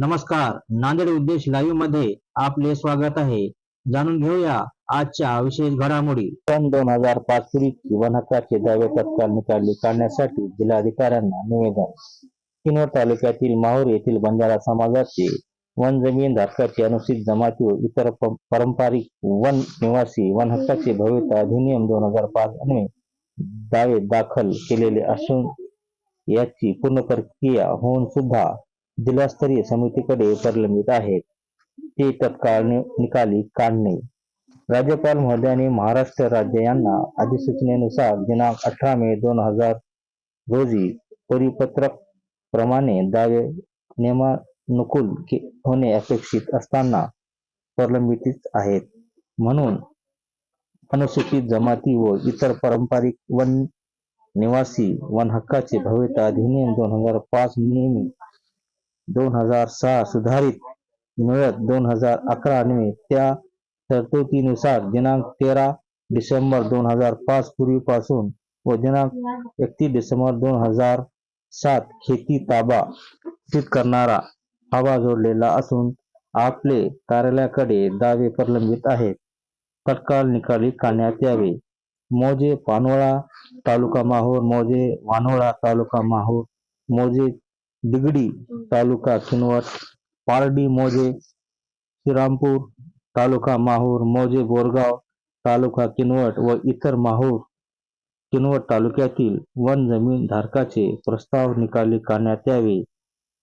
नमस्कार. नांदेड उद्देश लाईव्हमध्ये आपले स्वागत आहे. जाणून घेऊया आजच्या विशेष घडामोडी. सन दोन हजार पाच पूर्वी वन दावे तत्काळ निकाली काढण्यासाठी जिल्हाधिकाऱ्यांना निवेदन. किनवट तालुक्यातील माहूर येथील बंजारा समाजाचे वन जमीन धारकाचे अनुसूचित जमाती व इतर पारंपरिक वन निवासी वन हक्काचे भविष्य अधिनियम दोन हजार पाच अन्वये दावे दाखल केलेले असून याची पूर्ण प्रक्रिया होऊन सुद्धा जिल्हास्तरीय समितीकडे प्रलंबित आहेत. ते तत्काळ निकाली काढणे. राज्यपाल महोदयांनी महाराष्ट्र राज्य यांना अधिसूचनेनुसार दिनांक अठरा मे दोन हज़ार रोजी परिपत्रक प्रमाणे दावे नियमानुकूल होणे अपेक्षित असताना प्रलंबित आहेत. म्हणून अनुसूचित जमाती व इतर पारंपरिक वन, निवासी वन हक्काचे भविष्य अधिनियम दोन हज़ार पाच नियमी दोन हजार सहा सुधारित मिळत दोन हजार अकरा आणि त्या तरतुदीनुसार दिनांक तेरा डिसेंबर दोन हजार पाच पूर्वीपासून व दिनांक एकतीस डिसेंबर दोन हजार सात खेती ताबा स्थित करणारा हवा जोडलेला असून आपले कार्यालयाकडे दावे प्रलंबित आहेत. तत्काळ निकाली काढण्यात यावे. मोजे पानोळा तालुका माहूर मोजे वानोळा तालुका माहूर मोजे दिगडी तालुका किनवट पारडी मोजे श्रीरामपूर तालुका माहूर मोजे बोरगाव तालुका किनवट व इतर माहूर किनवट तालुक्यातील वन जमीन धारकाचे प्रस्ताव निकाली काढण्यात यावे.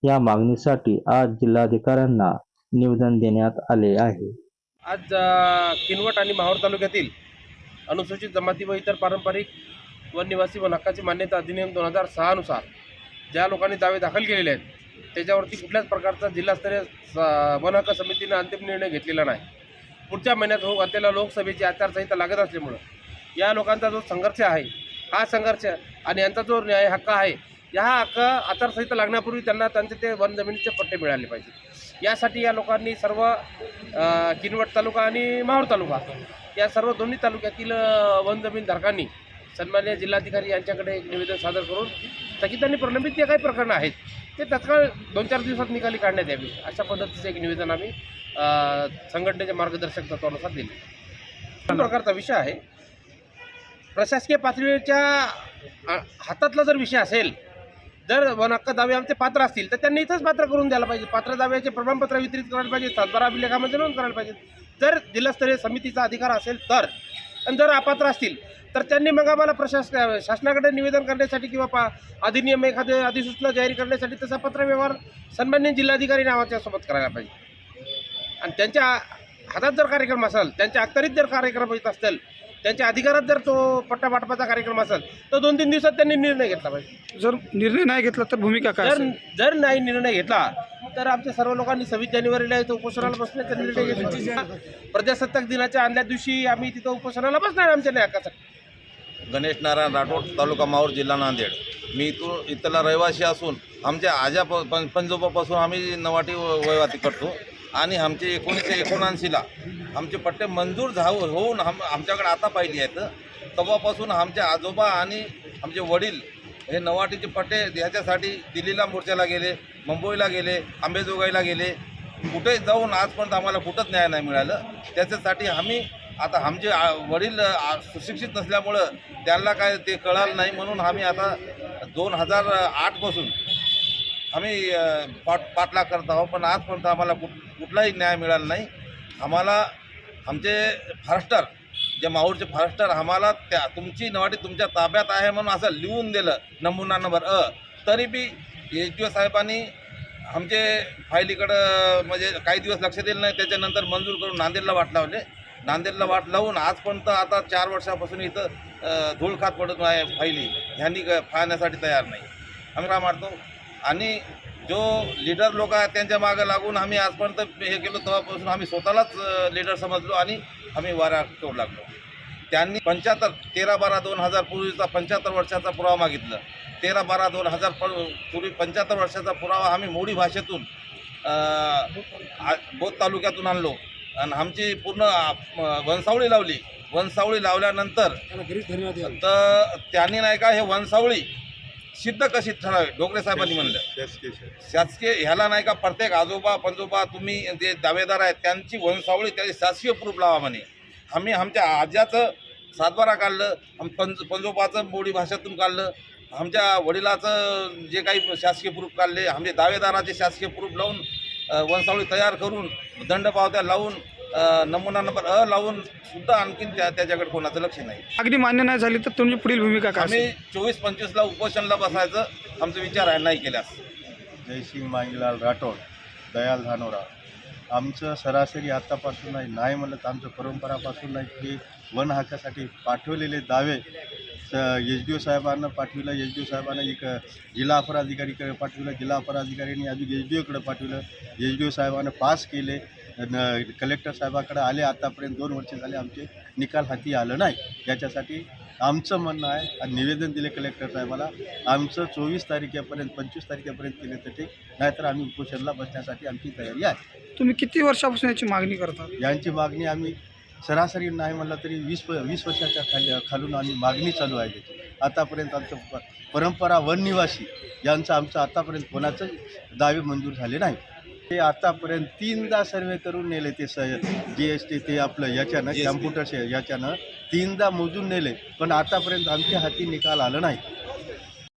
या मागणीसाठी आज जिल्हाधिकाऱ्यांना निवेदन देण्यात आले आहे. आज किनवट आणि माहूर तालुक्यातील अनुसूचित जमाती व इतर पारंपरिक वन निवासी वन हक्काची मान्यता अधिनियम दोन हजार सहानुसार ज्या लोकांनी दावे दाखल केलेले आहेत त्याच्यावरती कुठल्याच प्रकारचा जिल्हास्तरीय स- वन हक्क समितीने अंतिम निर्णय घेतलेला नाही. पुढच्या महिन्यात होऊ घातलेल्या लोकसभेची आचारसंहिता लागत असल्यामुळं या लोकांचा जो संघर्ष आहे हा संघर्ष आणि यांचा जो न्याय हक्क आहे या हक्क आचारसंहिता लागण्यापूर्वी त्यांना त्यांचे ते वन जमिनीचे पट्टे मिळाले पाहिजे. यासाठी या लोकांनी सर्व किनवट तालुका आणि माहूर तालुका या सर्व दोन्ही तालुक्यातील वन जमीन धारकांनी सन्मान्य जिल्हाधिकारी यांच्याकडे एक निवेदन सादर करून स्थगित आणि प्रलंबित जे काही प्रकरणं आहेत ते तत्काळ दोन चार दिवसात निकाली काढण्यात यावी. अशा पद्धतीचं एक निवेदन आम्ही संघटनेच्या मार्गदर्शक तत्वानुसार दिले. हा प्रकारचा विषय आहे. प्रशासकीय पातळीच्या हातातला जर विषय असेल जर वन हक्क दावे आमचे पात्र असतील तर त्यांनी इथंच पात्र करून द्यायला पाहिजे. पात्र दाव्याचे प्रमाणपत्र वितरित करायला पाहिजे सातबारा अभिलेखामध्ये नोंद करायला पाहिजे. जर जिल्हास्तरीय समितीचा अधिकार असेल तर आणि जर अपात्र असतील तर त्यांनी मग आम्हाला प्रशास शासनाकडे निवेदन करण्यासाठी किंवा पा अधिनियम एखादे अधिसूचना जाहीर करण्यासाठी तसा पत्रव्यवहार सन्मान्य जिल्हाधिकारी नावाच्या सोबत करायला पाहिजे. आणि त्यांच्या हातात जर कार्यक्रम असेल त्यांच्या अखत्यारीत जर कार्यक्रम येत असतील त्यांच्या अधिकारात जर तो पट्टा वाटपाचा कार्यक्रम असेल तर दोन तीन दिवसात त्यांनी निर्णय घेतला पाहिजे. जर निर्णय नाही घेतला तर भूमिका काय जर असेल? जर नाही निर्णय घेतला तर आमच्या सर्व लोकांनी सव्वीस जानेवारीला इथं उपोषणाला बसण्याचा निर्णय घेतला. प्रजासत्ताक दिनाच्या आदल्या दिवशी आम्ही तिथं उपोषणाला बसणार आमच्या न्यायासाठी गणेश नारायण राठोड तालुका माहूर जिल्हा नांदेड. मी इथून इथला रहिवासी असून आमच्या आजा प पं- पंजोबापासून आम्ही नवाटी व- करतो. आणि आमचे एकोणीसशे एकोणऐंशीला आमचे पट्टे मंजूर झाव होऊन आम आमच्याकडे आता पाहिली आहेत. तेव्हापासून आमचे आजोबा आणि आमचे वडील हे नवाटीचे पट्टे ह्याच्यासाठी दिल्लीला मोर्चाला गेले मुंबईला गेले आंबेजोगाईला गेले. कुठे जाऊन आजपर्यंत आम्हाला कुठंच न्याय नाही मिळालं. त्याच्यासाठी आम्ही आता आमचे वडील सुशिक्षित नसल्यामुळं त्यांना काय ते कळालं नाही म्हणून आम्ही आता दोन हजार आठपासून आम्ही पाट पाठ पाठलाग करत आहोत. पण आजपर्यंत आम्हाला कुठ कुठलाही न्याय मिळाला नाही. आम्हाला आमचे फॉरेस्टर जे माहूरचे फॉरेस्टर आम्हाला त्या तुमची नवाटी तुमच्या ताब्यात आहे म्हणून असं लिहून दिलं नमुना नंबर अ. तरी बी एच डी ओ साहेबांनी आमचे फायलीकडं म्हणजे काही दिवस लक्ष दिलं नाही. त्याच्यानंतर मंजूर करून नांदेडला वाट लावले. नांदेडला वाट लावून आजपर्यंत आता चार वर्षापासून इथं धूळखात धूळ खात पडत आहे फायली ह्यांनी फाळण्यासाठी तयार नाही. आम्ही काय मारतो? आणि जो लीडर लोक आहेत त्यांच्या मागं लागून आम्ही आजपर्यंत हे केलो तेव्हापासून आम्ही स्वतःलाच लीडर समजलो आणि आम्ही वारा तोड लागलो. त्यांनी पंच्याहत्तर तेरा बारा दोन हजार पूर्वीचा पंच्याहत्तर वर्षाचा पुरावा मागितला. तेरा बारा दोन हजार प पूर्वी पंच्याहत्तर वर्षाचा पुरावा आम्ही मोडी भाषेतून बोध तालुक्यातून आणलो. आणि आमची पूर्ण वनसावळी लावली. वनसावळी लावल्यानंतर तर त्यांनी नाही का हे वनसावळी सिद्ध कशी ठरावे डोकरे साहेबांनी म्हणलं. शासकीय ह्याला नाही का प्रत्येक आजोबा पंजोबा तुम्ही जे दावेदार आहेत त्यांची वंशावळी त्याचे शासकीय प्रूफ लावा म्हणे. आम्ही आमच्या आज्याचं सातबारा काढलं आम पंज पंजोबाचं बोडी भाषेतून काढलं आमच्या वडिलाचं जे काही शासकीय प्रूफ काढले आमचे दावेदाराचे शासकीय प्रूफ लावून अ, वंशावळी तयार करून दंडपावत्या लावून अ, नमुना नंबर अ लावून सुद्धा आणखीन त्या त्याच्याकडे कोणाचं लक्ष नाही. मागणी मान्य नाही झाली तर तुमची पुढील भूमिका काय आम्ही? चोवीस पंचवीसला उपोषणला बसायचं आमचा विचार आहे नाही केल्यास. जयसिंग मांगीलाल राठोड दयाल धानोरा. आमचं सरासरी आत्तापासून नाही नाही म्हणलं तर आमचं परंपरापासून नाही की वन हक्कासाठी पाठवलेले दावे एच डी ओ साहेबांना पाठविलं एच डी ओ साहेबांना एक जिल्हा अपर अधिकारीकडे पाठविलं जिल्हा अपर अधिकाऱ्यांनी अजून एच डी ओकडे पाठविलं. एच डी ओ साहेबांना पास केले. न कलेक्टर साहेबाकडे आले. आतापर्यंत दोन वर्ष झाले आमचे निकाल हाती आलं नाही. याच्यासाठी आमचं म्हणणं आहे आणि निवेदन दिले कलेक्टर साहेबाला आमचं चोवीस तारखेपर्यंत पंचवीस तारखेपर्यंत केले तर ठीक. नाहीतर आम्ही उपोषणला बसण्यासाठी आमची तयारी आहे. तुम्ही किती वर्षापासून याची मागणी करता? यांची मागणी आम्ही सरासरी नाही म्हणलं तरी वीस वीस वर्षाच्या खाली खालून आम्ही मागणी चालू आहे त्याची. आतापर्यंत आमचं प परंपरा वननिवासी यांचं आमचं आतापर्यंत कोणाचं दावे मंजूर झाले नाही. ते आतापर्यंत तीनदा सर्वे करून नेले ते स जी एस टी ते आपलं याच्यानं GST. कॅम्प्युटर याच्यानं तीनदा मोजून नेले. पण आतापर्यंत आमच्या हाती निकाल आलं नाही.